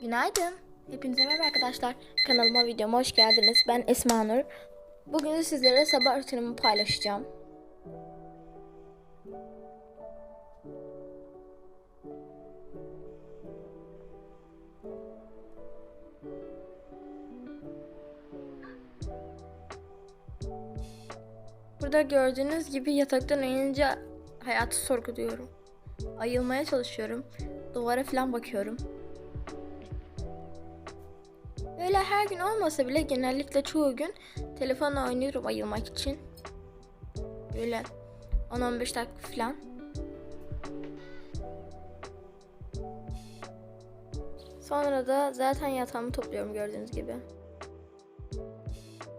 Günaydın. Hepinize merhaba arkadaşlar. Kanalıma videoma hoş geldiniz. Ben Esma Nur. Bugün sizlere sabah rutinimi paylaşacağım. Burada gördüğünüz gibi yataktan uyanınca hayatı sorguluyorum. Ayılmaya çalışıyorum. Duvara falan bakıyorum. Öyle her gün olmasa bile genellikle çoğu gün telefonla oynuyorum ayılmak için. Böyle 10-15 dakika falan. Sonra da zaten yatağımı topluyorum gördüğünüz gibi.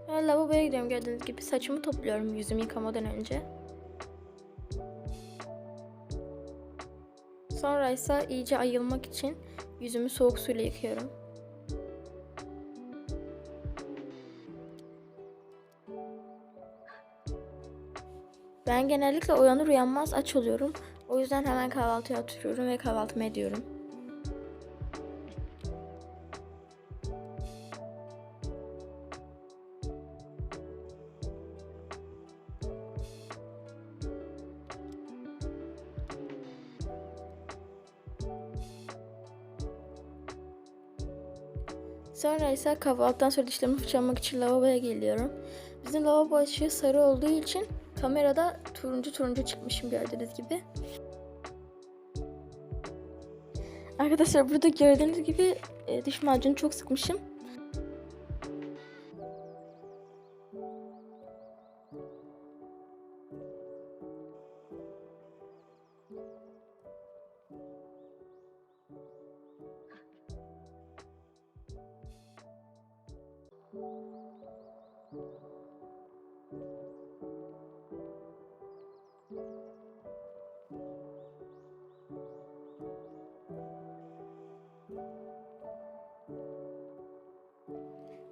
Sonra lavaboya gidiyorum gördüğünüz gibi. Saçımı topluyorum yüzümü yıkamadan önce. Sonra ise iyice ayılmak için yüzümü soğuk suyla yıkıyorum. Ben genellikle uyanır uyanmaz aç oluyorum. O yüzden hemen kahvaltıya oturuyorum ve kahvaltımı ediyorum. Sonra ise kahvaltıdan sonra dişlerimi fırçalamak için lavaboya geliyorum. Bizim lavabo ışığı sarı olduğu için kamerada turuncu turuncu çıkmışım gördüğünüz gibi. Arkadaşlar burada gördüğünüz gibi e, diş macunu çok sıkmışım.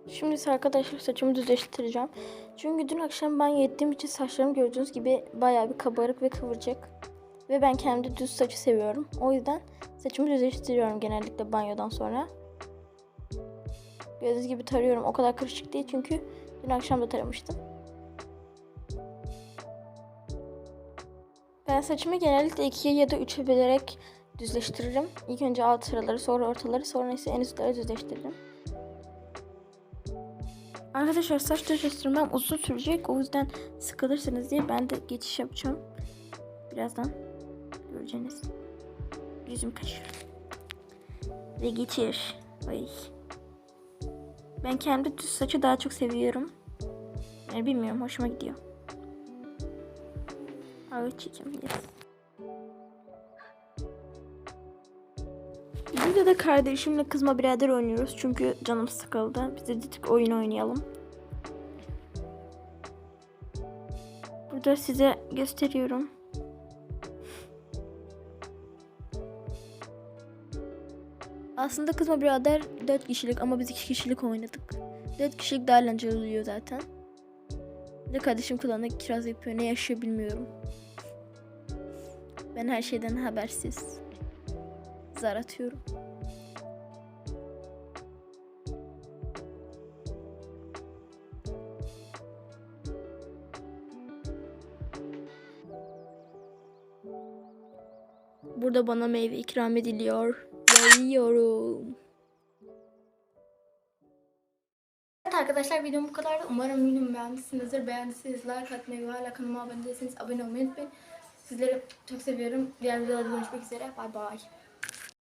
Şimdi ise arkadaşlar saçımı düzleştireceğim. Çünkü dün akşam banyo ettiğim için saçlarım gördüğünüz gibi bayağı bir kabarık ve kıvırcık. Ve ben kendi düz saçı seviyorum. O yüzden saçımı düzleştiriyorum genellikle banyodan sonra. Gördüğünüz gibi tarıyorum. O kadar kırışık değil çünkü dün akşam da taramıştım. Ben saçımı genellikle ikiye ya da üçe bölerek düzleştiririm. İlk önce alt sıraları, sonra ortaları, sonra ise en üstleri düzleştiririm. Arkadaşlar saç düzleştirmem uzun sürecek. O yüzden sıkılırsanız diye ben de geçiş yapacağım. Birazdan göreceğiniz. Yüzüm kaşır. Ve geçiş. Ay. Ben kendi düz saçı daha çok seviyorum. Yani bilmiyorum hoşuma gidiyor. Evet çekim yes. Burada da kardeşimle kızma birader oynuyoruz çünkü canım sıkıldı. Biz de dedik oyun oynayalım. Burada size gösteriyorum. Aslında kızma birader 4 kişilik ama biz 2 kişilik oynadık. 4 kişilik daha eğlenceli oluyor zaten. Bir de kardeşim kulağına kiraz yapıyor. Ne yaşıyor bilmiyorum. Ben her şeyden habersiz. Zar atıyorum. Burada bana meyve ikram ediliyor. Ve yiyorum. Evet arkadaşlar videom bu kadardı. Umarım videomu beğenmişsinizdir. Beğendiyseniz like atmayı ve hala kanalıma abone değilseniz abone olmayı unutmayın. Sizleri çok seviyorum. Diğer videolarda görüşmek üzere. Bay bay.